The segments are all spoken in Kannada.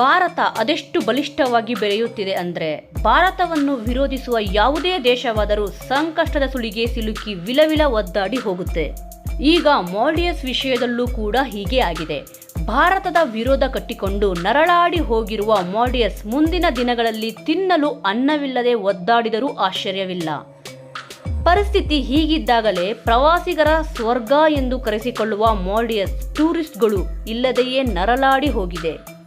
ಭಾರತ ಅದೆಷ್ಟು ಬಲಿಷ್ಠವಾಗಿ ಬೆಳೆಯುತ್ತಿದೆ ಅಂದರೆ ಭಾರತವನ್ನು ವಿರೋಧಿಸುವ ಯಾವುದೇ ದೇಶವಾದರೂ ಸಂಕಷ್ಟದ ಸುಳಿಗೆ ಸಿಲುಕಿ ವಿಲವಿಲ ಒದ್ದಾಡಿ ಹೋಗುತ್ತೆ. ಈಗ ಮಾಲ್ಡಿಯಸ್ ವಿಷಯದಲ್ಲೂ ಕೂಡ ಹೀಗೆ ಆಗಿದೆ. ಭಾರತದ ವಿರೋಧ ಕಟ್ಟಿಕೊಂಡು ನರಳಾಡಿ ಹೋಗಿರುವ ಮಾಲ್ಡಿಯಸ್ ಮುಂದಿನ ದಿನಗಳಲ್ಲಿ ತಿನ್ನಲು ಅನ್ನವಿಲ್ಲದೆ ಒದ್ದಾಡಿದರೂ ಆಶ್ಚರ್ಯವಿಲ್ಲ. ಪರಿಸ್ಥಿತಿ ಹೀಗಿದ್ದಾಗಲೇ ಪ್ರವಾಸಿಗರ ಸ್ವರ್ಗ ಎಂದು ಕರೆಸಿಕೊಳ್ಳುವ ಮಾಲ್ಡಿಯಸ್ ಟೂರಿಸ್ಟ್ಗಳು ಇಲ್ಲದೆಯೇ ನರಳಾಡಿ ಹೋಗಿದೆ.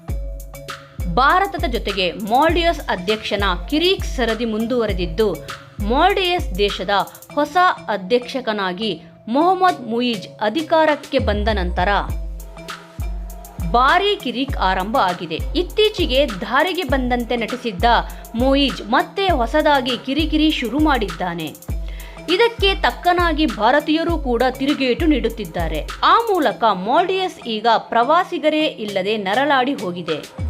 ಭಾರತದ ಜೊತೆಗೆ ಮಾಲ್ಡಿಯಸ್ ಅಧ್ಯಕ್ಷನ ಕಿರೀಕ್ ಸರದಿ ಮುಂದುವರೆದಿದ್ದು ಮಾಲ್ಡಿಯಸ್ ದೇಶದ ಹೊಸ ಅಧ್ಯಕ್ಷಕನಾಗಿ ಮೊಹಮ್ಮದ್ ಮುಯಿಜ್ ಅಧಿಕಾರಕ್ಕೆ ಬಂದ ನಂತರ ಭಾರೀ ಕಿರಿಕ್ ಆರಂಭ ಆಗಿದೆ. ಇತ್ತೀಚೆಗೆ ಧಾರಿಗೆ ಬಂದಂತೆ ನಟಿಸಿದ್ದ ಮೊಯಿಜ್ ಮತ್ತೆ ಹೊಸದಾಗಿ ಕಿರಿಕಿರಿ ಶುರು ಮಾಡಿದ್ದಾನೆ. ಇದಕ್ಕೆ ತಕ್ಕನಾಗಿ ಭಾರತೀಯರು ಕೂಡ ತಿರುಗೇಟು ನೀಡುತ್ತಿದ್ದಾರೆ. ಆ ಮೂಲಕ ಮಾಲ್ಡಿಯಸ್ ಈಗ ಪ್ರವಾಸಿಗರೇ ಇಲ್ಲದೆ ನರಳಾಡಿ ಹೋಗಿದೆ.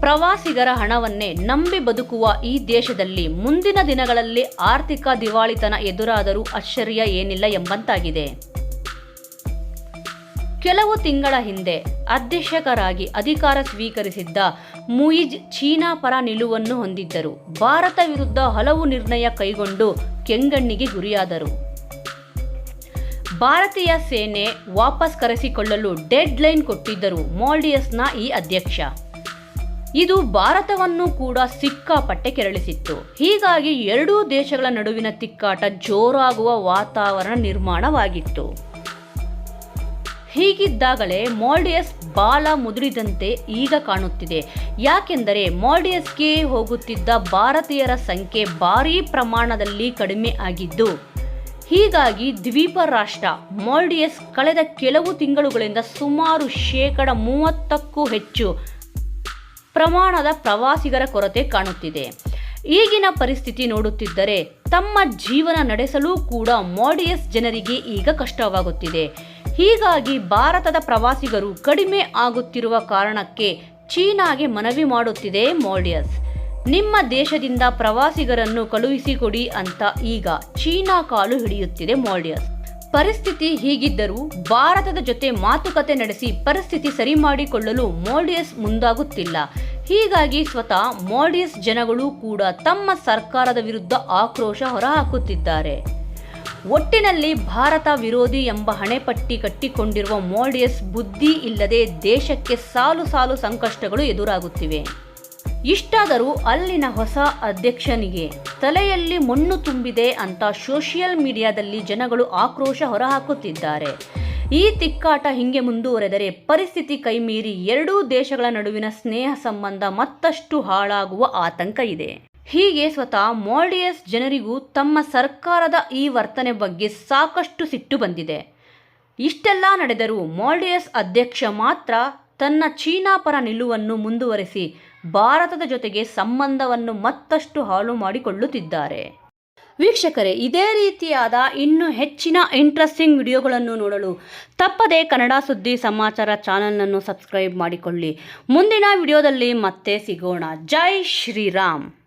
ಪ್ರವಾಸಿಗರ ಹಣವನ್ನೇ ನಂಬಿ ಬದುಕುವ ಈ ದೇಶದಲ್ಲಿ ಮುಂದಿನ ದಿನಗಳಲ್ಲಿ ಆರ್ಥಿಕ ದಿವಾಳಿತನ ಎದುರಾದರೂ ಆಶ್ಚರ್ಯ ಏನಿಲ್ಲ ಎಂಬಂತಾಗಿದೆ. ಕೆಲವು ತಿಂಗಳ ಹಿಂದೆ ಅಧ್ಯಕ್ಷಕರಾಗಿ ಅಧಿಕಾರ ಸ್ವೀಕರಿಸಿದ್ದ ಮುಯಿಜ್ ಚೀನಾ ಪರ ನಿಲುವನ್ನು ಹೊಂದಿದ್ದರು. ಭಾರತ ವಿರುದ್ಧ ಹಲವು ನಿರ್ಣಯ ಕೈಗೊಂಡು ಕೆಂಗಣ್ಣಿಗೆ ಗುರಿಯಾದರು. ಭಾರತೀಯ ಸೇನೆ ವಾಪಸ್ ಕರೆಸಿಕೊಳ್ಳಲು ಡೆಡ್ ಲೈನ್ ಕೊಟ್ಟಿದ್ದರು ಮಾಲ್ಡಿಯಸ್ನ ಈ ಅಧ್ಯಕ್ಷ ಇದು ಭಾರತವನ್ನು ಕೂಡ ಸಿಕ್ಕಾಪಟ್ಟೆ ಕೆರಳಿಸಿತ್ತು. ಹೀಗಾಗಿ ಎರಡೂ ದೇಶಗಳ ನಡುವಿನ ತಿಕ್ಕಾಟ ಜೋರಾಗುವ ವಾತಾವರಣ ನಿರ್ಮಾಣವಾಗಿತ್ತು. ಹೀಗಿದ್ದಾಗಲೇ ಮಾಲ್ಡಿಯಸ್ ಬಾಲ ಮುದುರಿದಂತೆ ಈಗ ಕಾಣುತ್ತಿದೆ. ಯಾಕೆಂದರೆ ಮಾಲ್ಡಿಯಸ್ಗೆ ಹೋಗುತ್ತಿದ್ದ ಭಾರತೀಯರ ಸಂಖ್ಯೆ ಭಾರೀ ಪ್ರಮಾಣದಲ್ಲಿ ಕಡಿಮೆ ಆಗಿದ್ದು, ಹೀಗಾಗಿ ದ್ವೀಪ ರಾಷ್ಟ್ರ ಮಾಲ್ಡಿಯಸ್ ಕಳೆದ ಕೆಲವು ತಿಂಗಳುಗಳಿಂದ ಸುಮಾರು ಶೇಕಡ ಮೂವತ್ತಕ್ಕೂ ಹೆಚ್ಚು ಪ್ರಮಾಣದ ಪ್ರವಾಸಿಗರ ಕೊರತೆ ಕಾಣುತ್ತಿದೆ. ಈಗಿನ ಪರಿಸ್ಥಿತಿ ನೋಡುತ್ತಿದ್ದರೆ ತಮ್ಮ ಜೀವನ ನಡೆಸಲು ಕೂಡ ಮಾಲ್ಡಿಯಸ್ ಜನರಿಗೆ ಈಗ ಕಷ್ಟವಾಗುತ್ತಿದೆ. ಹೀಗಾಗಿ ಭಾರತದ ಪ್ರವಾಸಿಗರು ಕಡಿಮೆ ಆಗುತ್ತಿರುವ ಕಾರಣಕ್ಕೆ ಚೀನಾಗೆ ಮನವಿ ಮಾಡುತ್ತಿದೆ ಮಾಲ್ಡಿಯಸ್ ನಿಮ್ಮ ದೇಶದಿಂದ ಪ್ರವಾಸಿಗರನ್ನು ಕಳುಹಿಸಿಕೊಡಿ ಅಂತ ಈಗ ಚೀನಾ ಕಾಲು ಹಿಡಿಯುತ್ತಿದೆ ಮಾಲ್ಡಿಯಸ್ ಪರಿಸ್ಥಿತಿ ಹೀಗಿದ್ದರೂ ಭಾರತದ ಜೊತೆ ಮಾತುಕತೆ ನಡೆಸಿ ಪರಿಸ್ಥಿತಿ ಸರಿ ಮಾಡಿಕೊಳ್ಳಲು ಮೋಡಿಯಸ್ ಮುಂದಾಗುತ್ತಿಲ್ಲ. ಹೀಗಾಗಿ ಸ್ವತಃ ಮೋಡಿಯಸ್ ಜನಗಳು ಕೂಡ ತಮ್ಮ ಸರ್ಕಾರದ ವಿರುದ್ಧ ಆಕ್ರೋಶ ಹೊರಹಾಕುತ್ತಿದ್ದಾರೆ. ಒಟ್ಟಿನಲ್ಲಿ ಭಾರತ ವಿರೋಧಿ ಎಂಬ ಹಣೆಪಟ್ಟಿ ಕಟ್ಟಿಕೊಂಡಿರುವ ಮೋಡಿಯಸ್ ಬುದ್ಧಿ ಇಲ್ಲದೆ ದೇಶಕ್ಕೆ ಸಾಲು ಸಾಲು ಸಂಕಷ್ಟಗಳು ಎದುರಾಗುತ್ತಿವೆ. ಇಷ್ಟಾದರೂ ಅಲ್ಲಿನ ಹೊಸ ಅಧ್ಯಕ್ಷನಿಗೆ ತಲೆಯಲ್ಲಿ ಮಣ್ಣು ತುಂಬಿದೆ ಅಂತ ಸೋಷಿಯಲ್ ಮೀಡಿಯಾದಲ್ಲಿ ಜನಗಳು ಆಕ್ರೋಶ ಹೊರಹಾಕುತ್ತಿದ್ದಾರೆ. ಈ ತಿಕ್ಕಾಟ ಹಿಂಗೆ ಮುಂದುವರೆದರೆ ಪರಿಸ್ಥಿತಿ ಕೈಮೀರಿ ಎರಡೂ ದೇಶಗಳ ನಡುವಿನ ಸ್ನೇಹ ಸಂಬಂಧ ಮತ್ತಷ್ಟು ಹಾಳಾಗುವ ಆತಂಕ ಇದೆ. ಹೀಗೆ ಸ್ವತಃ ಮಾಲ್ಡಿಯಸ್ ಜನರಿಗೂ ತಮ್ಮ ಸರ್ಕಾರದ ಈ ವರ್ತನೆ ಬಗ್ಗೆ ಸಾಕಷ್ಟು ಸಿಟ್ಟು ಬಂದಿದೆ. ಇಷ್ಟೆಲ್ಲ ನಡೆದರೂ ಮಾಲ್ಡಿಯಸ್ ಅಧ್ಯಕ್ಷ ಮಾತ್ರ ತನ್ನ ಚೀನಾ ಪರ ನಿಲುವನ್ನು ಮುಂದುವರೆಸಿ ಭಾರತದ ಜೊತೆಗೆ ಸಂಬಂಧವನ್ನು ಮತ್ತಷ್ಟು ಹಾಳು ಮಾಡಿಕೊಳ್ಳುತ್ತಿದ್ದಾರೆ. ವೀಕ್ಷಕರೇ, ಇದೇ ರೀತಿಯಾದ ಇನ್ನೂ ಹೆಚ್ಚಿನ ಇಂಟ್ರೆಸ್ಟಿಂಗ್ ವಿಡಿಯೋಗಳನ್ನು ನೋಡಲು ತಪ್ಪದೇ ಕನ್ನಡ ಸುದ್ದಿ ಸಮಾಚಾರ ಚಾನಲನ್ನು ಸಬ್ಸ್ಕ್ರೈಬ್ ಮಾಡಿಕೊಳ್ಳಿ. ಮುಂದಿನ ವಿಡಿಯೋದಲ್ಲಿ ಮತ್ತೆ ಸಿಗೋಣ. ಜೈ ಶ್ರೀರಾಮ್.